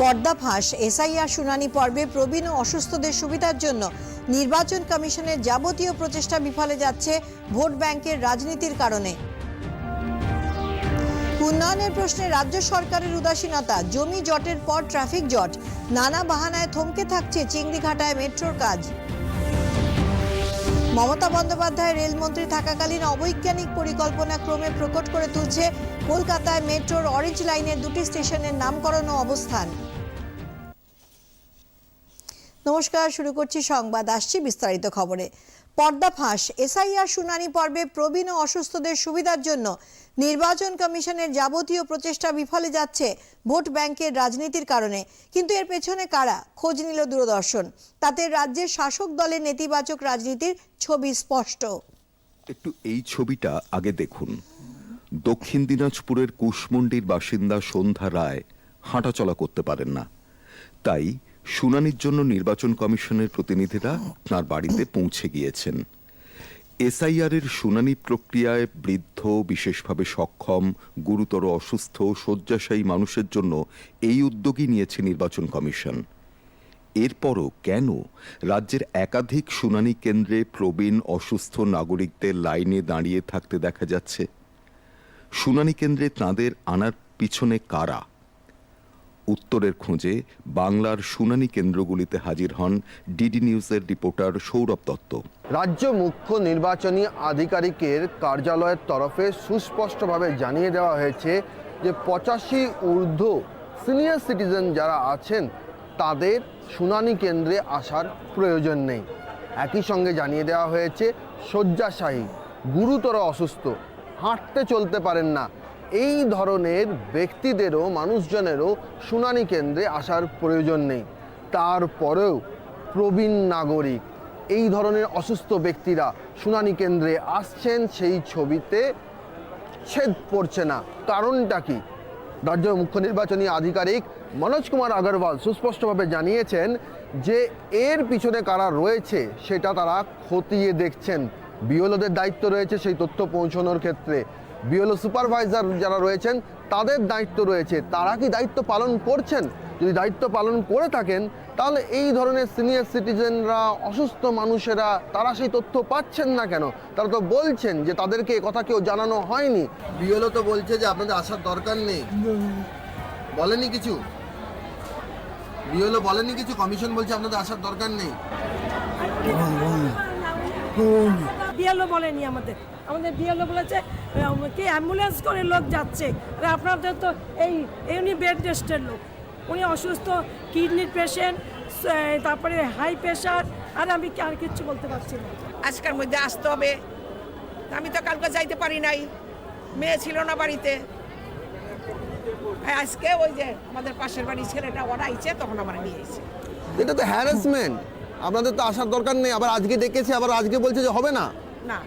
পর্দা ফাঁস। এসআইআর শুনানি পর্বে প্রবীণ ও অসুস্থদের সুবিধার জন্য নির্বাচন কমিশনের যাবতীয় প্রচেষ্টা বিফলে যাচ্ছে ভোট ব্যাংকের রাজনীতির কারণে। উন্নয়নের প্রশ্নে রাজ্য সরকারের উদাসীনতা, জমি জটের পর ট্রাফিক জট, নানা বাহানায় থমকে থাকছে চিংড়িঘাটায় মেট্রোর কাজ। মমতা বন্দ্যোপাধ্যায় রেলমন্ত্রী থাকাকালীন অবৈজ্ঞানিক পরিকল্পনা ক্রমে প্রকট করে তুলছে কলকাতায় মেট্রোর অরেঞ্জ লাইনের দুটি স্টেশনের নামকরণ ও অবস্থান। নমস্কার, শুরু করছি সংবাদ, আসছি বিস্তারিত খবরে। পর্দা ফাঁস। এসআইআর শুনানি পর্বে প্রবীণ ও অসুস্থদের সুবিধার জন্য নির্বাচন কমিশনের যাবতীয় প্রচেষ্টা বিফলে যাচ্ছে ভোট ব্যাংকের রাজনীতির কারণে। কিন্তু এর পেছনে কারা? খোঁজ নিল দূরদর্শন। তাতে রাজ্যের শাসক দলের নেতিবাচক রাজনীতির ছবি স্পষ্ট। একটু এই ছবিটা আগে দেখুন। দক্ষিণ দিনাজপুরের কুশমন্ডির বাসিন্দা সন্ধ্যা রায় হাঁটাচলা করতে পারেন না। তাই শুনানির জন্য নির্বাচন কমিশনের প্রতিনিধিরা তার বাড়িতে পৌঁছে গিয়েছেন। এসআইআর এর শুনানি প্রক্রিয়ায় বৃদ্ধ, বিশেষভাবে সক্ষম, গুরুতর অসুস্থ, শয্যাশায়ী মানুষের জন্য এই উদ্যোগই নিয়েছে নির্বাচন কমিশন। এরপরও কেন রাজ্যের একাধিক শুনানি কেন্দ্রে প্রবীণ, অসুস্থ নাগরিকদের লাইনে দাঁড়িয়ে থাকতে দেখা যাচ্ছে? শুনানি কেন্দ্রে তাঁদের আনার পিছনে কারা? উত্তরের খোঁজে বাংলার শুনানি কেন্দ্রগুলিতে হাজির হন ডিডি নিউজের রিপোর্টার সৌরভ দত্ত। রাজ্য মুখ্য নির্বাচনী আধিকারিকের কার্যালয়ের তরফে সুস্পষ্টভাবে জানিয়ে দেওয়া হয়েছে যে পঁচাশি ঊর্ধ্ব সিনিয়র সিটিজেন যারা আছেন, তাদের শুনানি কেন্দ্রে আসার প্রয়োজন নেই। একই সঙ্গে জানিয়ে দেওয়া হয়েছে, শয্যাশায়ী, গুরুতর অসুস্থ, হাঁটতে চলতে পারেন না। এই ধরনের ব্যক্তিদেরও, মানুষজনেরও শুনানি কেন্দ্রে আসার প্রয়োজন নেই। তারপরেও প্রবীণ নাগরিক, এই ধরনের অসুস্থ ব্যক্তিরা শুনানি কেন্দ্রে আসছেন সেই ছবিতে ছেদ পড়ছে না। কারণটা কি? রাজ্য মুখ্য নির্বাচনী আধিকারিক মনোজ কুমার আগরওয়াল সুস্পষ্টভাবে জানিয়েছেন যে এর পিছনে কারা রয়েছে সেটা তারা খতিয়ে দেখছেন। বিওলোদের দায়িত্ব রয়েছে সেই তথ্য পৌঁছানোর ক্ষেত্রে। বিওলো সুপারভাইজার যারা রয়েছেন তাদের দায়িত্ব রয়েছে। তারা কি দায়িত্ব পালন করছেন? যদি দায়িত্ব পালন করে থাকেন তাহলে এই ধরনের সিনিয়র সিটিজেনরা অসুস্থ মানুষেরা তারা সেই তথ্য পাচ্ছেন না কেন? তারা তো বলছেন যে তাদেরকে কথা কেউ জানানো হয়নি। বিএলও তো বলছে যে আপনাদের আসার দরকার নেই। বলেনি কিছু? বিএলও বলেনি কিছু? কমিশন বলছে আপনাদের আসার দরকার নেই। বিএলও বলেনি আমাদের। আমাদের বিএলও বলেছে কি অ্যাম্বুলেন্স করে লোক যাচ্ছে। আর আপনাদের তো এই উনি বেড রেস্টের লোক। উনি অসুস্থ কিডনির পেশেন্ট তারপরে হাই প্রেশার আর আমি কি- আর কিচ্ছু বলতে পারছি না। আজকের মধ্যে আসতে হবে। আমি তো কালকে যাইতে পারি নাই। মেয়ে ছিল না বাড়িতে। আজকে ওই যে আমাদের পাশের বাড়ির ছেলেটা ওরা আইছে তখন আমার নিয়ে এসেছে এটা তো হ্যারাসমেন্ট আপনাদের তো আসার দরকার নেই। আবার আজকে ডেকেছে আবার আজকে বলছে যে হবে না। না।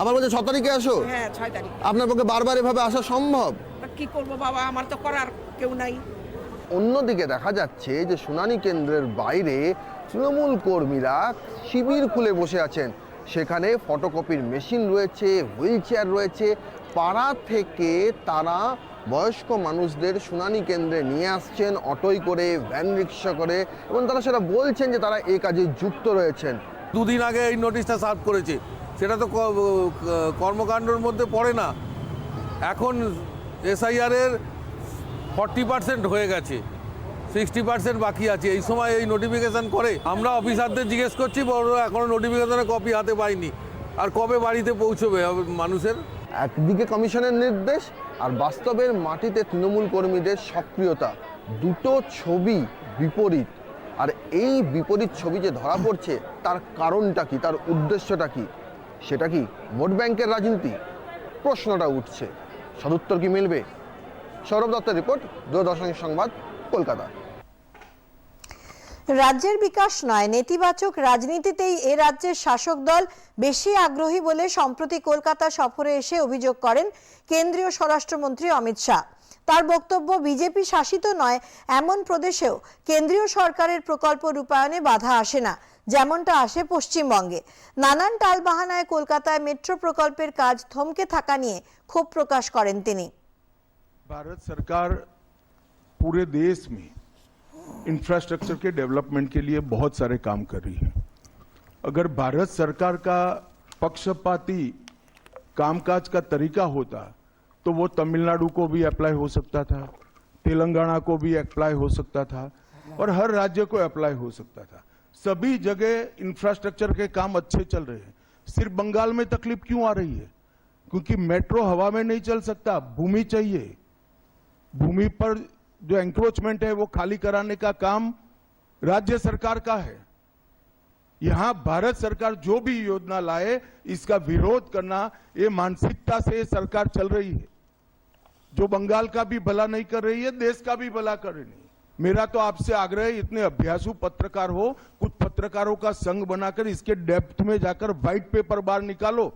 আবার বলছে ছ তারিখে আসো? হ্যাঁ ছয় তারিখ। আপনার পক্ষে বারবার এভাবে আসা সম্ভব? কি করব বাবা? আমার তো করার কেউ নাই। অন্যদিকে দেখা যাচ্ছে যে শুনানি কেন্দ্রের বাইরে তৃণমূল কর্মীরা শিবির খুলে বসে আছেন। সেখানে ফটোকপির মেশিন রয়েছে হুইল চেয়ার রয়েছে। পাড়া থেকে তারা বয়স্ক মানুষদের শুনানি কেন্দ্রে নিয়ে আসছেন অটোয় করে ভ্যান রিক্সা করে এবং তারা সেটা বলছেন যে তারা এই কাজে যুক্ত রয়েছেন। দুদিন আগে এই নোটিশটা সার্ভ করেছে। সেটা তো কর্মকাণ্ডর মধ্যে পড়ে না। এখন এসআইআরের ফর্টি পার্সেন্ট হয়ে গেছে। সিক্সটি পার্সেন্ট বাকি আছে। এই সময় এই নোটিফিকেশান করে। আমরা অফিসারদের জিজ্ঞেস করছি বড় এখনও নোটিফিকেশানের কপি হাতে পাইনি আর কবে বাড়িতে পৌঁছবে মানুষের? একদিকে কমিশনের নির্দেশ, আর বাস্তবের মাটিতে তৃণমূল কর্মীদের সক্রিয়তা। দুটো ছবি বিপরীত। আর এই বিপরীত ছবি যে ধরা পড়ছে, তার কারণটা কি? তার উদ্দেশ্যটা কি? সেটা কি ভোট ব্যাংকের রাজনীতি? প্রশ্নটা উঠছে। সদুত্তর কি মিলবে? সৌরভ দত্তের রিপোর্ট, দূরদর্শন সংবাদ, কলকাতা। রাজ্যের বিকাশ নয়, নেতিবাচক রাজনীতিতেই এ রাজ্যের শাসক দল বেশি আগ্রহী বলে সম্প্রতি কলকাতা সফরে এসে অভিযোগ করেন কেন্দ্রীয় স্বরাষ্ট্রমন্ত্রী অমিত শাহ। তার বক্তব্য বিজেপি শাসিত নয় এমন প্রদেশেও কেন্দ্রীয় সরকারের প্রকল্প রূপায়ণে বাধা আসে না যেমনটা আসে পশ্চিমবঙ্গে নানান টালবাহানায় কলকাতায় মেট্রো প্রকল্পের কাজ থমকে থাকা নিয়ে ক্ষোভ প্রকাশ করেন তিনি भारत सरकार पूरे देश में इंफ्रास्ट्रक्चर के डेवलपमेंट के लिए बहुत सारे काम कर रही है अगर भारत सरकार का पक्षपाती कामकाज का तरीका होता तो वो तमिलनाडु को भी अप्लाई हो सकता था, तेलंगाना को भी अप्लाई हो सकता था और हर राज्य को अप्लाई हो सकता था। सभी जगह इंफ्रास्ट्रक्चर के काम अच्छे चल रहे हैं। सिर्फ़ बंगाल में तकलीफ़ क्यों आ रही है? क्योंकि मेट्रो हवा में नहीं चल सकता, भूमि चाहिए। भूमि पर जो एंक्रोचमेंट है वो खाली कराने का काम राज्य सरकार का है। यहाँ भारत सरकार जो भी योजना लाए, इसका विरोध करना ये मानसिकता से सरकार चल रही है। जो बंगाल का भी भला नहीं कर रही है देश का भी भला कर रही है मेरा तो आपसे आग्रह है इतने अभ्यासु पत्रकार हो कुछ पत्रकारों का संघ बनाकर इसके डेप्थ में जाकर व्हाइट पेपर बाहर निकालो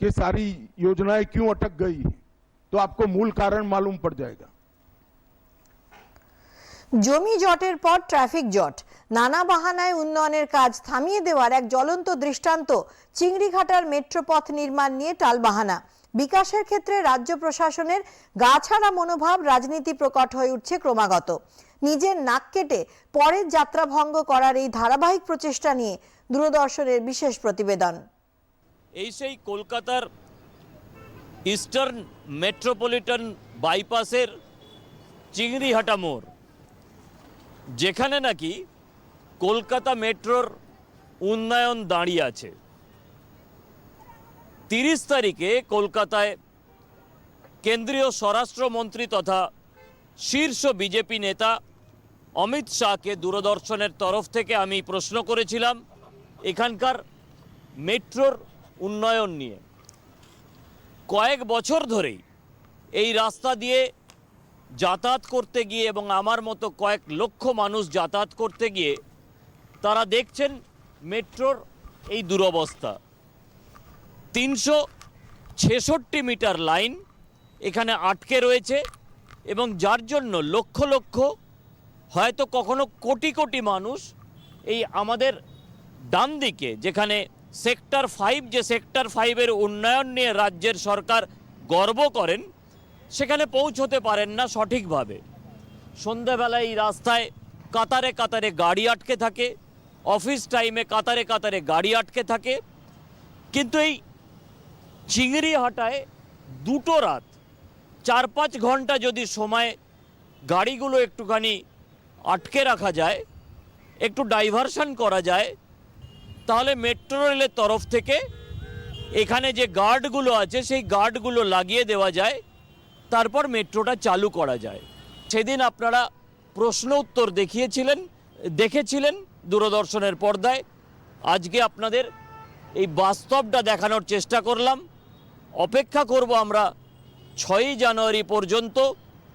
कि सारी योजनाएं क्यों अटक गई तो आपको मूल कारण मालूम पड़ जाएगा জমি জটের পর ট্রাফিক জট নানা বাহানায় উন্নয়নের কাজ থামিয়ে দেওয়ার এক জ্বলন্ত দৃষ্টান্ত চিংড়িঘাটার মেট্রোপথ নির্মাণ নিয়ে টালবাহানা বিকাশের ক্ষেত্রে রাজ্য প্রশাসনের গা ছাড়া মনোভাব রাজনীতি প্রকট হয়ে উঠছে ক্রমাগত। নিজের নাক কেটে পরের যাত্রা ভঙ্গ করার এই ধারাবাহিক প্রচেষ্টা নিয়ে দূরদর্শনের বিশেষ প্রতিবেদন। এই সেই কলকাতার ইস্টার্ন মেট্রোপলিটন বাইপাসের চিংড়িহাটা মোড়, যেখানে নাকি কলকাতা মেট্রোর উন্নয়ন দাঁড়িয়ে আছে। তিরিশ তারিখে কলকাতায় কেন্দ্রীয় স্বরাষ্ট্রমন্ত্রী তথা শীর্ষ বিজেপি নেতা অমিত শাহকে দূরদর্শনের তরফ থেকে আমি প্রশ্ন করেছিলাম এখানকার মেট্রোর উন্নয়ন নিয়ে। কয়েক বছর ধরেই এই রাস্তা দিয়ে যাতায়াত করতে গিয়ে এবং আমার মতো কয়েক লক্ষ মানুষ যাতায়াত করতে গিয়ে তারা দেখছেন মেট্রোর এই দুরবস্থা। তিনশো ছেষট্টি মিটার লাইন এখানে আটকে রয়েছে এবং যার জন্য লক্ষ লক্ষ, হয়তো কখনো কোটি কোটি মানুষ এই আমাদের ডান দিকে, যেখানে সেক্টর ফাইভ, যে সেক্টর ফাইভের উন্নয়ন নিয়ে রাজ্যের সরকার গর্ব করেন, সেখানে পৌঁছতে পারেন না সঠিকভাবে। সন্ধ্যাবেলায় এই রাস্তায় কাতারে কাতারে গাড়ি আটকে থাকে, অফিস টাইমে কাতারে কাতারে গাড়ি আটকে থাকে। কিন্তু এই চিংড়িহাটায় দুটো রাত চার পাঁচ ঘণ্টা যদি সময় গাড়িগুলো একটুখানি আটকে রাখা যায়, একটু ডাইভারশন করা যায়, তাহলে মেট্রো রেলের তরফ থেকে এখানে যে গার্ডগুলো আছে, সেই গার্ডগুলো লাগিয়ে দেওয়া যায়, তারপর মেট্রোটা চালু করা যায়। সেদিন আপনারা প্রশ্ন উত্তর দেখিয়েছিলেন, দেখেছিলেন দূরদর্শনের পর্দায়। আজকে আপনাদের এই বাস্তবটা দেখানোর চেষ্টা করলাম। অপেক্ষা করব আমরা ছয়ই জানুয়ারি পর্যন্ত,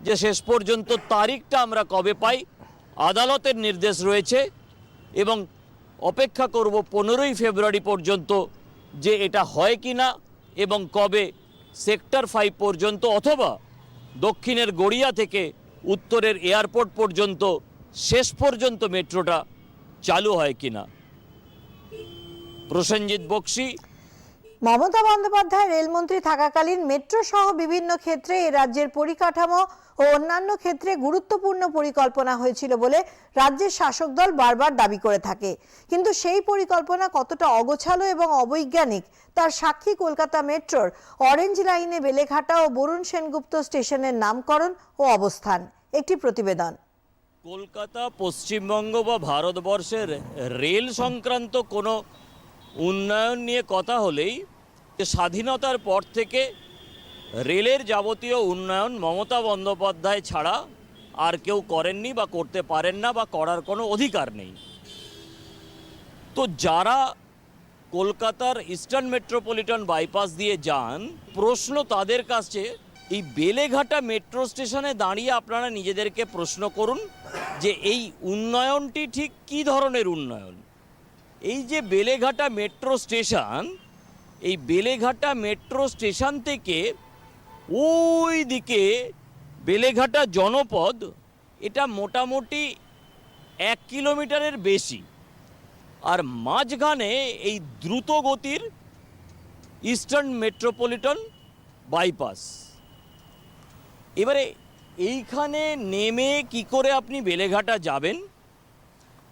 যে শেষ পর্যন্ত তারিখটা আমরা কবে পাই, আদালতের নির্দেশ রয়েছে এবং অপেক্ষা করব পনেরোই ফেব্রুয়ারি পর্যন্ত যে এটা হয় কি না এবং কবে সেক্টর ফাইভ পর্যন্ত অথবা দক্ষিণের গড়িয়া থেকে উত্তরের এয়ারপোর্ট পর্যন্ত শেষ পর্যন্ত মেট্রোটা চালু হয় কি না। প্রসেনজিৎ বক্সি মমতা বন্দ্যোপাধ্যায় রেলমন্ত্রী থাকাকালীন মেট্রো সহ বিভিন্ন ক্ষেত্রে এ রাজ্যের পরিকাঠামো ও অন্যান্য ক্ষেত্রে গুরুত্বপূর্ণ পরিকল্পনা হয়েছিল বলে রাজ্যের শাসক দল বারবার দাবি করে থাকে। কিন্তু সেই পরিকল্পনা কতটা অগোছালো এবং অবৈজ্ঞানিক তার সাক্ষী কলকাতা মেট্রোর অরেঞ্জ লাইনে বেলেঘাটা ও বরুণ সেনগুপ্ত স্টেশনের নামকরণ ও অবস্থান। একটি প্রতিবেদন। কলকাতা, পশ্চিমবঙ্গ বা ভারতবর্ষের রেল সংক্রান্ত কোনো উন্নয়ন নিয়ে কথা হলেই স্বাধীনতার পর থেকে রেলের যাবতীয় উন্নয়ন মমতা বন্দ্যোপাধ্যায় ছাড়া আর কেউ করেননি বা করতে পারেন না বা করার কোনো অধিকার নেই। তো যারা কলকাতার ইস্টার্ন মেট্রোপলিটন বাইপাস দিয়ে যান, প্রশ্ন তাদের কাছে, এই বেলেঘাটা মেট্রো স্টেশনে দাঁড়িয়ে আপনারা নিজেদেরকে প্রশ্ন করুন যে এই উন্নয়নটি ঠিক কী ধরনের উন্নয়ন? এই যে বেলেঘাটা মেট্রো স্টেশন এই বেলেঘাটা মেট্রো স্টেশন থেকে ওই দিকে বেলেঘাটা জনপদ, এটা মোটামুটি এক কিলোমিটারের বেশি। আর মাঝখানে এই দ্রুত গতির ইস্টার্ন মেট্রোপলিটন বাইপাস। এবারে এইখানে নেমে কি করে আপনি বেলেঘাটা যাবেন?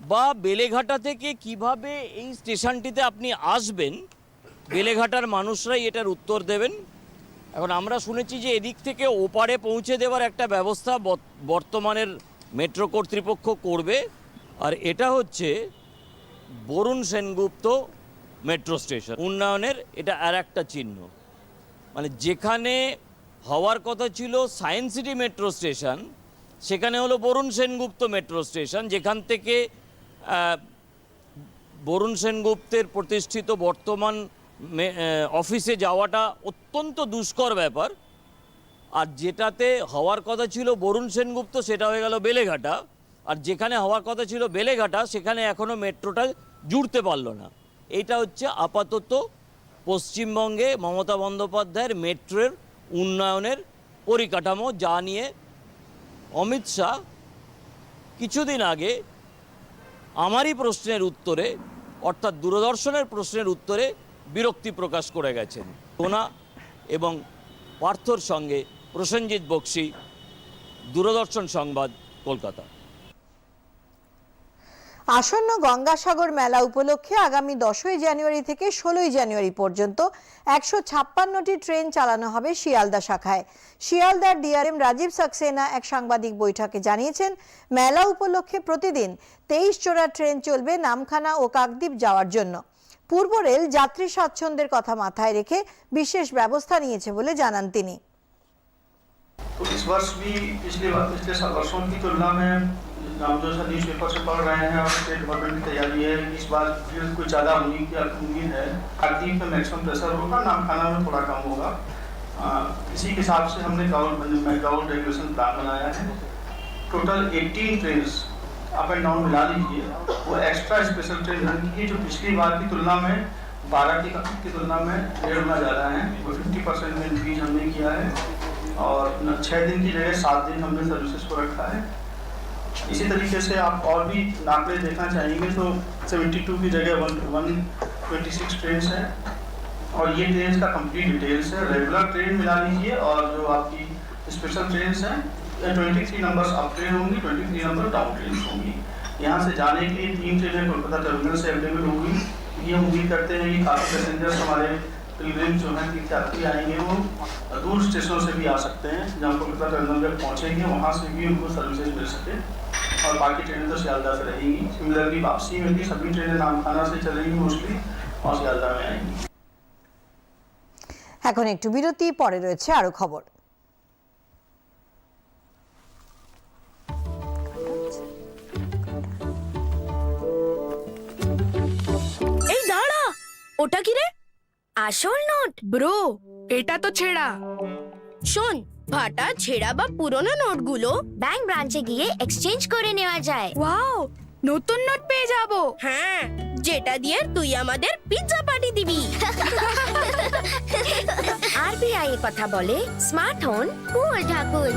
বা বেলেঘাটা থেকে কীভাবে এই স্টেশনটিতে আপনি আসবেন? বেলেঘাটার মানুষরাই এটার উত্তর দেবেন। এখন আমরা শুনেছি যে এদিক থেকে ওপারে পৌঁছে দেওয়ার একটা ব্যবস্থা বর্তমানের মেট্রো কর্তৃপক্ষ করবে। আর এটা হচ্ছে বরুণ সেনগুপ্ত মেট্রো স্টেশন। উন্নয়নের এটা আর একটা চিহ্ন। মানে যেখানে হওয়ার কথা ছিল সায়েন্স সিটি মেট্রো স্টেশন, সেখানে হলো বরুণ সেনগুপ্ত মেট্রো স্টেশন, যেখান থেকে বরুণ সেনগুপ্তের প্রতিষ্ঠিত বর্তমান অফিসে যাওয়াটা অত্যন্ত দুষ্কর ব্যাপার। আর যেটাতে হওয়ার কথা ছিল বরুণ সেনগুপ্ত, সেটা হয়ে গেল বেলেঘাটা। আর যেখানে হওয়ার কথা ছিল বেলেঘাটা, সেখানে এখনও মেট্রোটা জুড়তে পারল না। এটা হচ্ছে আপাতত পশ্চিমবঙ্গে মমতা বন্দ্যোপাধ্যায়ের মেট্রোর উন্নয়নের পরিকাঠামো, যা নিয়ে অমিত শাহ কিছুদিন আগে আমারই প্রশ্নের উত্তরে, অর্থাৎ দূরদর্শনের প্রশ্নের উত্তরে বিরক্তি প্রকাশ করে গেছেন। সোনা এবং পার্থর সঙ্গে প্রসেনজিৎ বক্সি, দূরদর্শন সংবাদ, কলকাতা। আসন্ন গঙ্গাসাগর মেলা উপলক্ষে আগামী দশই জানুয়ারি থেকে ষোলোই জানুয়ারি পর্যন্ত একশো ছাপ্পান্নটি ট্রেন চালানো হবে শিয়ালদা শাখায়। শিয়ালদার ডিআরএম রাজীব সাক্সেনা এক সাংবাদিক বৈঠকে জানিয়েছেন, মেলা উপলক্ষে প্রতিদিন তেইশ চোরা ট্রেন চলবে নামখানা ও কাকদ্বীপ যাওয়ার জন্য। পূর্ব রেল যাত্রী স্বাচ্ছন্দ্যের কথা মাথায় রেখে বিশেষ ব্যবস্থা নিয়েছে বলে জানান তিনি तो इस वर्ष भी पिछले पिछले साल वर्षों की तुलना में हम जो सा न्यूज पेपर से पढ़ रहे हैं और स्टेट गवर्नमेंट की तैयारी है इस बार भीड़ कुछ ज़्यादा होने की उम्मीद है काकदीप में मैक्सिमम प्रेशर होगा नामखाना में थोड़ा कम होगा आ, इसी के हिसाब से हमने गाउड गाउड रेगुलेशन प्लान बनाया है total 18 train up and down मिला लीजिए वो एक्स्ट्रा स्पेशल ट्रेन रन की जो पिछली बार की तुलना में, बारह की की तुलना में डेढ़ गुना ज़्यादा है। वो फिफ्टी परसेंट में इंक्रीज हमने किया है। और छः दिन की जगह सात दिन हमने सर्विसेज़ को रखा है। इसी तरीके से आप और भी आंकड़े देखना चाहेंगे तो 72 की जगह one one twenty six train है। और ये ट्रेन का कंप्लीट डिटेल्स है। रेगुलर ट्रेन मिला लीजिए और जो आपकी स्पेशल ट्रेन है twenty three number up train होंगी twenty three number down train होंगी यहाँ से जाने के लिए तीन ट्रेनें कोलकाता टर्मिनल से अवेलेबल होंगी ये हम उम्मीद करते हैं कि काफ़ी पैसेंजर्स हमारे पिलग्रिम जो हैं तीर्थयात्री आएंगे वो दूर स्टेशनों से भी आ सकते हैं जहाँ कोलकाता टर्मिनल पे पहुँचेंगे वहाँ से भी उनको सर्विसेज मिल सके और बाकी ट्रेनें तो सियालदा से रहेंगी सिमिलरली वापसी में भी सभी ट्रेनें नामखाना से चलेंगी मोस्टली और सियालदा में आएंगी এখন একটু বিরতি পরে রয়েছে আরো খবর আসল নোট? ব্রো এটা তো ছেঁড়া। শোন ফাটা ছেঁড়া বা পুরনো নোটগুলো ব্যাংক ব্রাঞ্চে গিয়ে এক্সচেঞ্জ করে নেওয়া যায়। ওয়াও নতুন নোট পেয়ে যাব। হ্যাঁ যেটা দিয়ে তুই আমাদের পিৎজা পার্টি দিবি। আরবিআই কথা বলে স্মার্ট হন কুল ঠাকুর।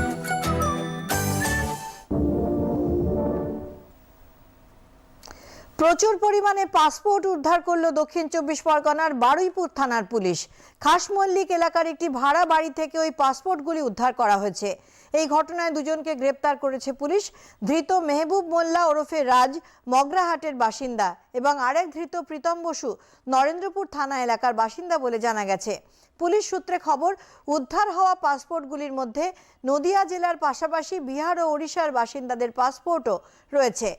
প্রচুর পরিমাণে পাসপোর্ট উদ্ধার করল দক্ষিণ চব্বিশ পরগনার বারুইপুর থানার পুলিশ। খাস মল্লিক এলাকার একটি ভাড়া বাড়ি থেকে ওই পাসপোর্টগুলি উদ্ধার করা হয়েছে। এই ঘটনায় দুজনকে গ্রেপ্তার করেছে পুলিশ। ধৃত মেহবুব মোল্লা ওরফে রাজ মগরাহাটের বাসিন্দা এবং আরেক ধৃত প্রীতম বসু নরেন্দ্রপুর থানা এলাকার বাসিন্দা বলে জানা গেছে। পুলিশ সূত্রে খবর, উদ্ধার হওয়া পাসপোর্টগুলির মধ্যে নদিয়া জেলার পাশাপাশি বিহার ও ওড়িশার বাসিন্দাদের পাসপোর্টও রয়েছে।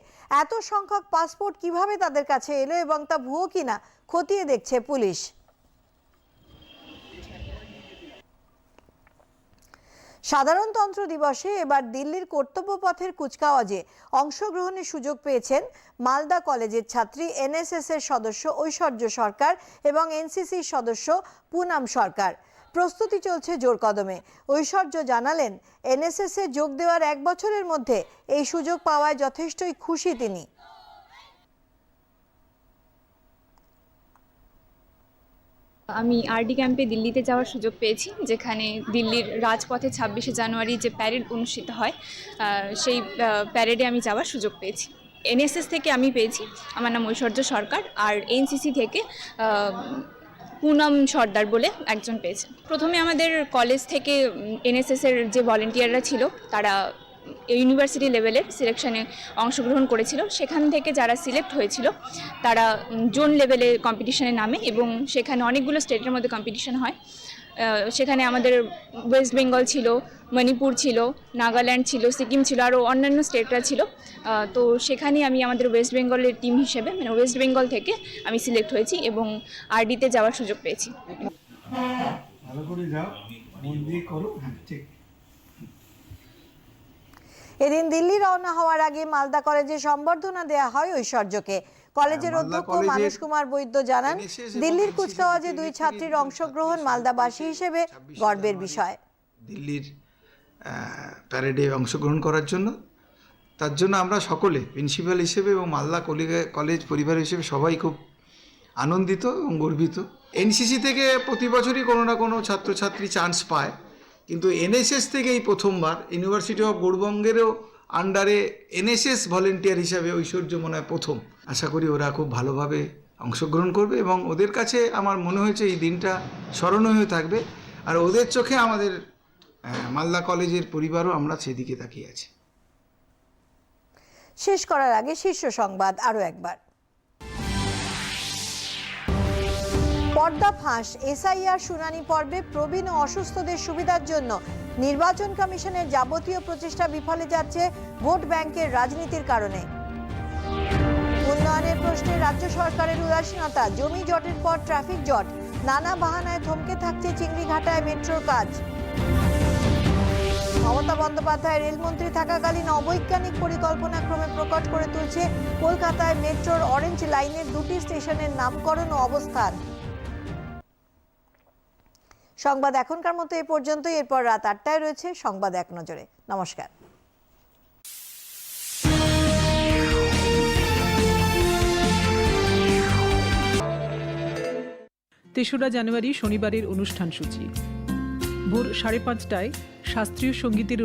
এত সংখ্যক পাসপোর্ট কীভাবে তাদের কাছে এলো এবং তা ভুয়ো কিনা খতিয়ে দেখছে পুলিশ। সাধারণতন্ত্র দিবসে এবার দিল্লির কর্তব্য পথের কুচকাওয়াজে অংশগ্রহণের সুযোগ পেয়েছেন মালদা কলেজের ছাত্রী এনএসএস এর সদস্য ঐশ্বর্য সরকার এবং এনসিসির সদস্য পুনাম সরকার। প্রস্তুতি চলছে জোর কদমে। ঐশ্বর্য জানালেন, এনএসএস যোগ দেওয়ার এক বছরের মধ্যে এই সুযোগ পাওয়ায় যথেষ্টই খুশি তিনি। আমি আরডি ক্যাম্পে দিল্লিতে যাওয়ার সুযোগ পেয়েছি, যেখানে দিল্লির রাজপথে ছাব্বিশে জানুয়ারি যে প্যারেড অনুষ্ঠিত হয় সেই প্যারেডে আমি যাওয়ার সুযোগ পেয়েছি। এনএসএস থেকে আমি পেয়েছি, আমার নাম ঐশ্বর্য সরকার, আর এনসিসি থেকে পুনম সর্দার বলে একজন পেয়েছে প্রথমে আমাদের কলেজ থেকে এনএসএসের যে ভলেন্টিয়াররা ছিল, তারা ইউনিভার্সিটি লেভেলের সিলেকশনে অংশগ্রহণ করেছিল। সেখান থেকে যারা সিলেক্ট হয়েছিল, তারা জোন লেভেলে কম্পিটিশনে নামে এবং সেখানে অনেকগুলো স্টেটের মধ্যে কম্পিটিশন হয়। সেখানে আমাদের ওয়েস্ট বেঙ্গল ছিল মণিপুর ছিল নাগাল্যান্ড ছিল সিকিম ছিল আরও অন্যান্য স্টেটরা ছিল। তো সেখানে আমি আমাদের ওয়েস্ট বেঙ্গলের টিম হিসেবে মানে ওয়েস্ট বেঙ্গল থেকে আমি সিলেক্ট হয়েছি এবং আরডিতে যাওয়ার সুযোগ পেয়েছি। ভালো করে যাও করো হ্যাঁ ঠিক এদিন দিল্লি রওনা হওয়ার আগে মালদা কলেজে সম্বর্ধনা দেয়া হয় ঐশ্বর্যকে। কলেজের অধ্যক্ষ কলেজের মানস কুমার বৈদ্য জানান দিল্লির কুচকাওয়াজে দুই ছাত্রীর অংশগ্রহণ মালদাবাসী হিসেবে গর্বের বিষয়। দিল্লির প্যারেডে অংশগ্রহণ করার জন্য। তার জন্য আমরা সকলে প্রিন্সিপাল হিসেবে এবং মালদা কলেজ পরিবার হিসেবে সবাই খুব আনন্দিত এবং গর্বিত। এনসিসি থেকে প্রতি বছরই কোনো না কোনো ছাত্রছাত্রী চান্স পায়। কিন্তু এনএসএস থেকে এই প্রথমবার ইউনিভার্সিটি অফ গৌড়বঙ্গেরও আন্ডারে এনএসএস ভলেন্টিয়ার হিসাবে ঐশ্বর্য মনে হয় প্রথম। আশা করি ওরা খুব ভালোভাবে অংশগ্রহণ করবে এবং ওদের কাছে আমার মনে হয়েছে এই দিনটা স্মরণীয় হয়ে থাকবে। আর ওদের চোখে আমাদের মালদা কলেজের পরিবারও আমরা সেদিকে তাকিয়ে আছি। শেষ করার আগে শীর্ষ সংবাদ আরও একবার। পর্দা ফাঁস। এসআইআর শুনানি পর্বে প্রবীণ ও অসুস্থদের সুবিধার জন্য নির্বাচন কমিশনের যাবতীয় প্রচেষ্টা বিফলে যাচ্ছে ভোট ব্যাংকের রাজনীতির কারণে। উন্নয়নের প্রশ্নে রাজ্য সরকারের উদাসীনতা, জমি জটের পর ট্রাফিক জট, নানা বাহানায় থমকে থাকছে চিংড়িঘাটায় মেট্রোর কাজ। মমতা বন্দ্যোপাধ্যায় রেলমন্ত্রী থাকাকালীন অবৈজ্ঞানিক পরিকল্পনা ক্রমে প্রকট করে তুলছে কলকাতায় মেট্রোর অরেঞ্জ লাইনের দুটি স্টেশনের নামকরণ ও অবস্থান। সংবাদ এখনকার মতো এ পর্যন্তই। এরপর রাত আটটায় রয়েছে সংবাদ এক নজরে। নমস্কার। তেসরা জানুয়ারি শনিবারের অনুষ্ঠান সূচি। ভোর সাড়ে পাঁচটায় শাস্ত্রীয় সঙ্গীতের